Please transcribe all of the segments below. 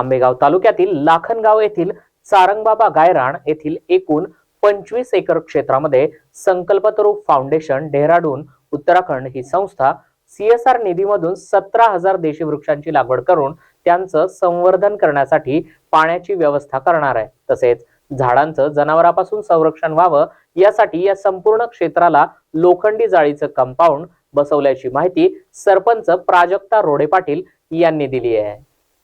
आंबेगाव तालुक्यातील लाखनगाव येथील सारंगबाबा गायराण येथील एकूण पंचवीस एकर क्षेत्रामध्ये संकल्पतरू फाउंडेशन डेहराडून उत्तराखंड ही संस्था सीएसआर निधीमधून सतरा हजार देशी वृक्षांची लागवड करून त्यांचं संवर्धन करण्यासाठी पाण्याची व्यवस्था करणार आहे. तसेच झाडांचं जनावरांपासून संरक्षण व्हावं यासाठी या संपूर्ण क्षेत्राला लोखंडी जाळीचं कंपाऊंड बसवल्याची माहिती सरपंच प्राजक्ता रोडे पाटील यांनी दिली आहे.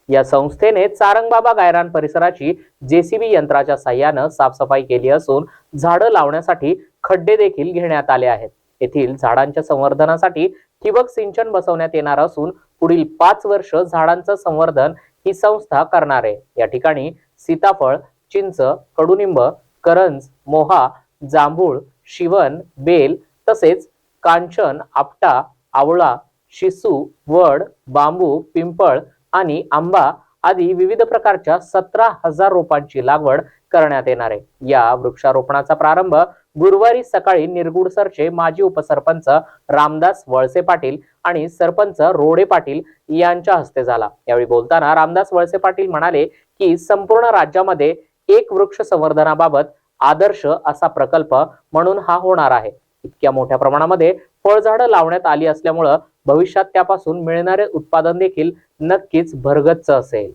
या संस्थेने चारंगबाबा गायरान परिसराची जेसीबी यंत्राच्या साह्यानं साफसफाई केली असून झाडं लावण्यासाठी खड्डे देखील घेण्यात आले आहेत. येथील झाडांच्या संवर्धनासाठी ठिबक सिंचन बसवण्यात येणार असून पुढील पाच वर्ष झाडांचं संवर्धन ही संस्था करणार आहे. या ठिकाणी सीताफळ चिंच कडुनिंब करंज मोहा जांभूळ शिवन बेल तसेच कांचन आपटा आवळा शिसू वड बांबू पिंपळ आणि आंबा आदी विविध प्रकारच्या सतरा हजार रोपांची लागवड करण्यात येणार आहे. या वृक्षारोपणाचा प्रारंभ गुरुवारी सकाळी निरगुडसरचे माजी उपसरपंच रामदास वळसे पाटील आणि सरपंच रोडे पाटील यांच्या हस्ते झाला. यावेळी बोलताना रामदास वळसे पाटील म्हणाले की संपूर्ण राज्यामध्ये एक वृक्ष संवर्धनाबाबत आदर्श असा प्रकल्प म्हणून हा होणार आहे. इतक्या मोठ्या प्रमाणामध्ये फळझाडं लावण्यात आली असल्यामुळं भविष्यात त्यापासून मिळणारे उत्पादन देखील नक्कीच भरगच्च असेल.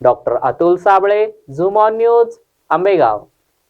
डॉक्टर अतुल साबळे झुमॉन न्यूज आंबेगाव.